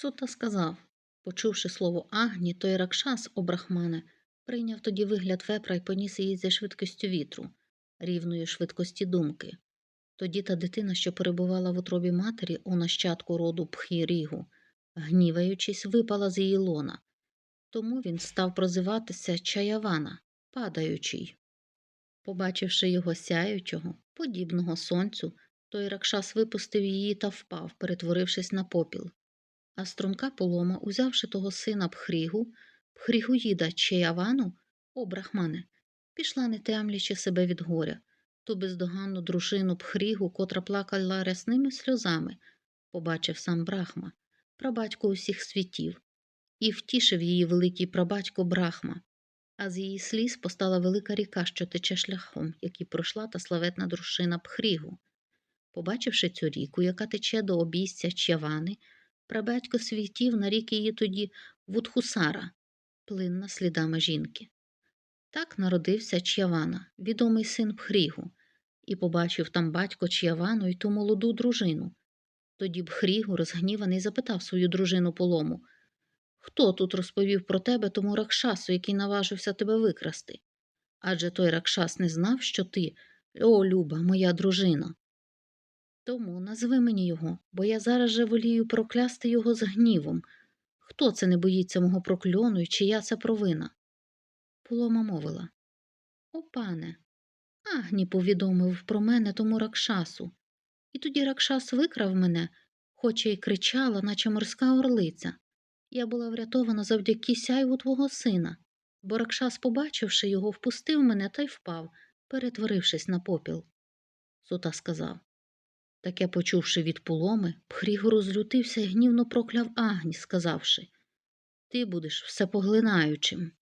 Сута сказав, почувши слово Агні, той Ракшас, о брахмане, прийняв тоді вигляд вепра і поніс її зі швидкістю вітру, рівної швидкості думки. Тоді та дитина, що перебувала в утробі матері у нащадку роду Пхірігу, гніваючись, випала з її лона. Тому він став прозиватися Чаявана, падаючий. Побачивши його сяючого, подібного сонцю, той Ракшас випустив її та впав, перетворившись на попіл. А струнка полома, узявши того сина Пхрігу, Пхрігуїда Чеявану, о брахмане, пішла, не темлячи себе від горя, ту бездоганну дружину Пхрігу, котра плакала рясними сльозами, побачив сам Брахма, прабатько усіх світів, і втішив її великий прабатько Брахма, а з її сліз постала велика ріка, що тече шляхом, який пройшла та славетна дружина Пхрігу. Побачивши цю ріку, яка тече до обійстя Чявани, прабатько світів нарік її тоді Вудхусара, плинна слідами жінки. Так народився Чявана, відомий син Пхрігу, і побачив там батько Чявану і ту молоду дружину. Тоді Бхрігу, розгніваний, запитав свою дружину полому Хто тут розповів про тебе тому ракшасу, який наважився тебе викрасти? Адже той ракшас не знав, що ти, о, Люба, моя дружина. Тому назви мені його, бо я зараз же волію проклясти його з гнівом. Хто це не боїться мого прокльону і чия це провина? Полома мовила. О, пане, Агні повідомив про мене тому ракшасу. І тоді ракшас викрав мене, хоч й кричала, наче морська орлиця. Я була врятована завдяки сяйву твого сина, бо ракшас, побачивши його, впустив мене та й впав, перетворившись на попіл. Сута сказав. Таке почувши від поломи, Пхріго розлютився і гнівно прокляв Агні, сказавши Ти будеш всепоглинаючим.